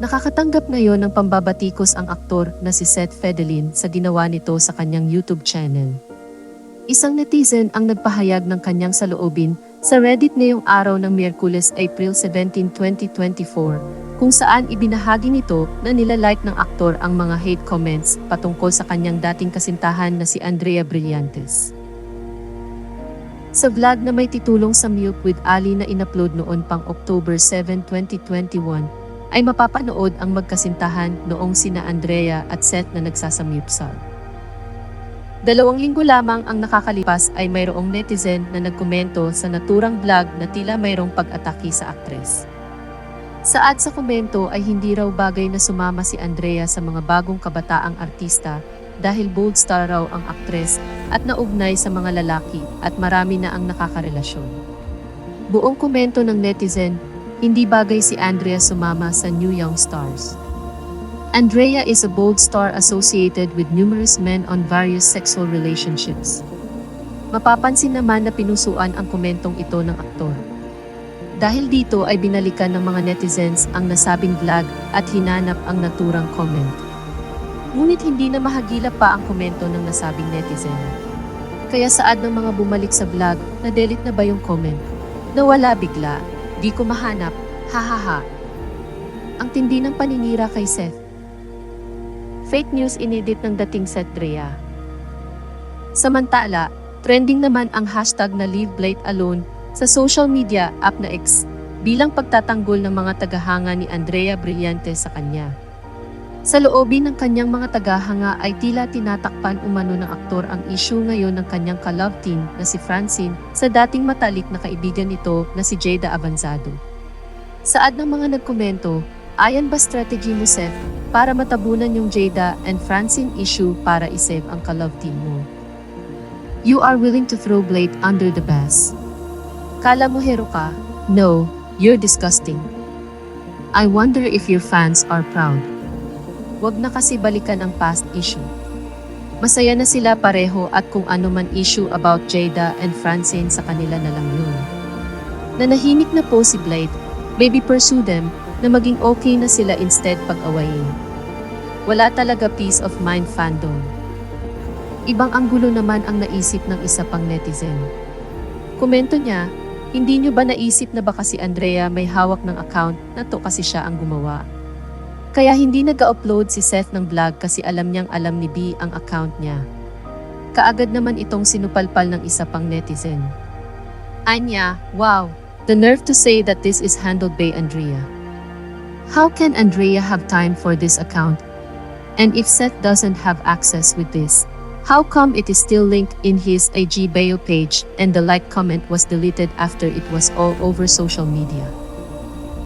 Nakakatanggap ngayon ng pambabatikos ang aktor na si Seth Fedelin sa ginawa nito sa kanyang YouTube channel. Isang netizen ang nagpahayag ng kanyang saloobin sa Reddit ngayong araw ng Miyerkules, April 17, 2024, kung saan ibinahagi nito na nilalike ng aktor ang mga hate comments patungkol sa kanyang dating kasintahan na si Andrea Brillantes. Sa vlog na may titulong sa Milk with Ali na inupload noon pang October 7, 2021, ay mapapanood ang magkasintahan noong sina Andrea at Seth na nagsasamyupsal. Dalawang linggo lamang ang nakakalipas ay mayroong netizen na nagkomento sa naturang vlog na tila mayroong pag-atake sa aktres. Saad sa komento ay hindi raw bagay na sumama si Andrea sa mga bagong kabataang artista dahil bold star raw ang aktres at naugnay sa mga lalaki at marami na ang nakakarelasyon. Buong komento ng netizen, hindi bagay si Andrea sumama sa New Young Stars. Andrea is a bold star associated with numerous men on various sexual relationships. Mapapansin naman na pinusuan ang komentong ito ng aktor. Dahil dito ay binalikan ng mga netizens ang nasabing vlog at hinanap ang naturang comment. Ngunit hindi na mahagilap pa ang komento ng nasabing netizen. Kaya saad ng mga bumalik sa vlog, na-delete na ba yung comment? Nawala bigla, di ko mahanap, hahaha. Ang tindi ng paninira kay Seth. Fake news inedit ng dating Seth Drea. Samantala, trending naman ang hashtag na Leave Blade Alone sa social media app na X bilang pagtatanggol ng mga tagahanga ni Andrea Brillante sa kanya. Sa loobin ng kanyang mga tagahanga ay tila tinatakpan umano ng aktor ang issue ngayon ng kanyang ka-love team na si Francine sa dating matalik na kaibigan nito na si Jada Avanzado. Saad ng mga nagkomento, ayan ba strategy mo Seth para matabunan yung Jada and Francine issue para isave ang ka-love team mo? You are willing to throw Blade under the bus. Kala mo hero ka? No, you're disgusting. I wonder if your fans are proud. Wag na kasi balikan ang past issue. Masaya na sila pareho at kung ano man issue about Jada and Francine sa kanila na lang yun. Nanahimik na po si Blade, maybe pursue them na maging okay na sila instead pag-awayin. Wala talaga peace of mind fandom. Ibang anggulo naman ang naisip ng isa pang netizen. Komento niya, hindi nyo ba naisip na baka si Andrea may hawak ng account na to kasi siya ang gumawa? Kaya hindi nag-upload si Seth ng vlog kasi alam niyang alam ni B ang account niya. Kaagad naman itong sinupalpal ng isa pang netizen. Anya, wow, the nerve to say that this is handled by Andrea. How can Andrea have time for this account? And if Seth doesn't have access with this, how come it is still linked in his IG bio page and the like comment was deleted after it was all over social media?